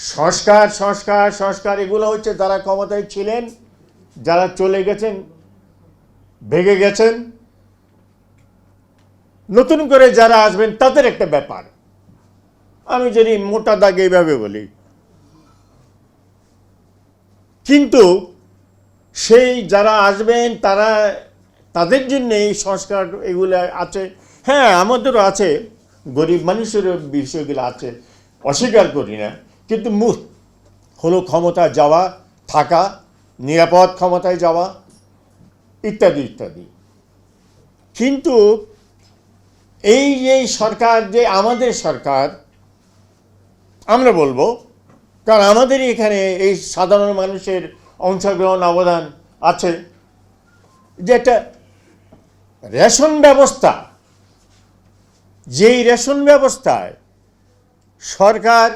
সংস্কার সংস্কার সংস্কার, এগুলো হচ্ছে যারা ক্ষমতায় ছিলেন, যারা চলে গেছেন, ভেঙে গেছেন। নতুন করে যারা আসবেন, তাদের একটা ব্যাপার। আমি যদি মোটা দাগে এইভাবে বলি। কিন্তু সেই যারা আসবেন, তারা, তাদের জন্য এই সংস্কার এগুলো আছে। হ্যাঁ আমাদেরও আছে। গরিব মানুষেরও বিষয়গুলো আছে। অস্বীকার করি না। কিন্তু মূল হলো ক্ষমতা যাওয়া, থাকা, নিরাপদ ক্ষমতায় যাওয়া, ইত্যাদি ইত্যাদি। কিন্তু এই যে সরকার, যে আমাদের সরকার, আমরা বলব, কারণ আমাদেরই এখানে এই সাধারণ মানুষের অংশগ্রহণ অবদান আছে, যে একটা রেশন ব্যবস্থা, যেই রেশন ব্যবস্থায় সরকার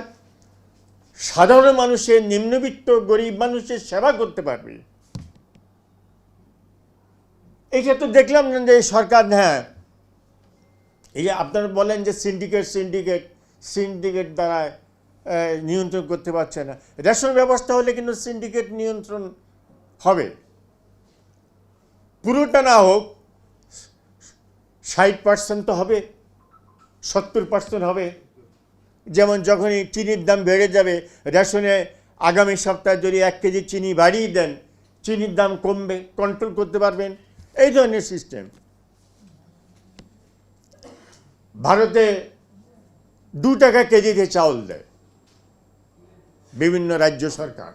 সাধারণ মানুষের নিম্নবিত্ত, গরিব মানুষের সেবা করতে পারবে। এটা তো দেখলাম না যে সরকার হ্যাঁ। এই যে আপনারা বলেন যে সিন্ডিকেট সিন্ডিকেট সিন্ডিকেট দ্বারা নিয়ন্ত্রণ করতে পারছে না। রেশন ব্যবস্থা হলে কিন্তু সিন্ডিকেট নিয়ন্ত্রণ হবে। পুরোটা না হোক, ষাট পার্সেন্ট তো হবে, সত্তর পার্সেন্ট হবে। যেমন যখনই চিনির দাম বেড়ে যাবে, রেশনে আগামী সপ্তাহে যদি এক কেজি চিনি বাড়িয়ে দেন, চিনির দাম কমবে কন্ট্রোল করতে পারবেন। এই ধরনের সিস্টেম ভারতে দু টাকা কেজিতে চাউল দেয়। বিভিন্ন রাজ্য সরকার।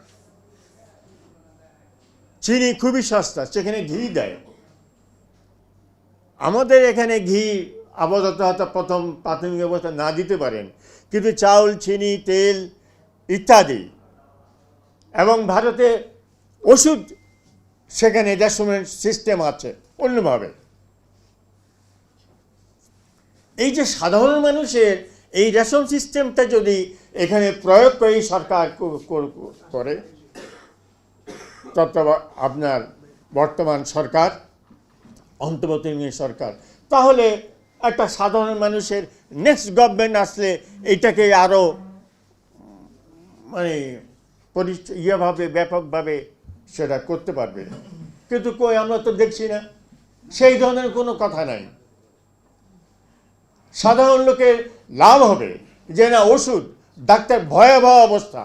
চিনি খুবই সস্তা, সেখানে ঘি দেয়। আমাদের এখানে ঘি আপাতত হয়তো প্রথম প্রাথমিক অবস্থা না দিতে পারেন। কিন্তু চাউল, চিনি, তেল ইত্যাদি। এবং ভারতে ওষুধ সেখানে রেশনের সিস্টেম আছে অন্যভাবে। এই যে সাধারণ মানুষের এই রেশন সিস্টেমটা যদি এখানে প্রয়োগ করে সরকার করে, তত্ত্বা আপনার বর্তমান সরকার অন্তর্বর্তীকালীন সরকার, তাহলে একটা সাধারণ মানুষের নেক্সট গভর্নমেন্ট আসলে এটাকে আরও মানে ইয়েভাবে, ব্যাপকভাবে সেটা করতে পারবে। কিন্তু কই, আমরা তো দেখছি না। সেই ধরনের কোনো কথা নাই। সাধারণ লোকের লাভ হবে যে না, ওষুধ, ডাক্তার, ভয়াবহ অবস্থা।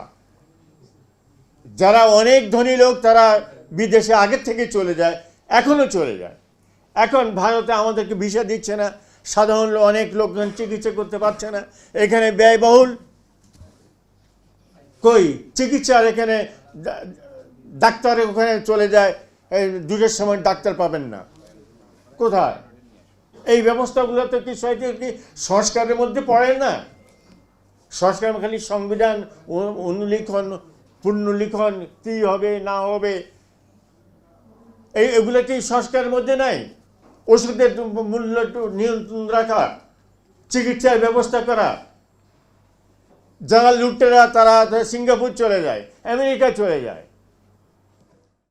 যারা অনেক ধনী লোক, তারা বিদেশে আগের থেকে চলে যায় এখনও চলে যায়। এখন ভারতে আমাদেরকে ভিসা দিচ্ছে না। সাধারণ অনেক লোকজন চিকিৎসা করতে পারছে না। এখানে ব্যয়বহুল। কই? চিকিৎসার এখানে ডাক্তার ওখানে চলে যায় দুটোর সময় ডাক্তার পাবেন না। কোথায়? এই ব্যবস্থাগুলো তো কি কি সংস্কারের মধ্যে পড়ে না? সংস্কার খালি সংবিধান অনুলিখন, পুনর্লিখন, কী হবে, না হবে, এই, এগুলো কি সংস্কারের মধ্যে নাই? ওষুধের মূল্য একটু নিয়ন্ত্রণ রাখা, চিকিৎসার ব্যবস্থা করা। যারা লুটেরা, তারা সিঙ্গাপুর চলে যায়, আমেরিকা চলে যায়।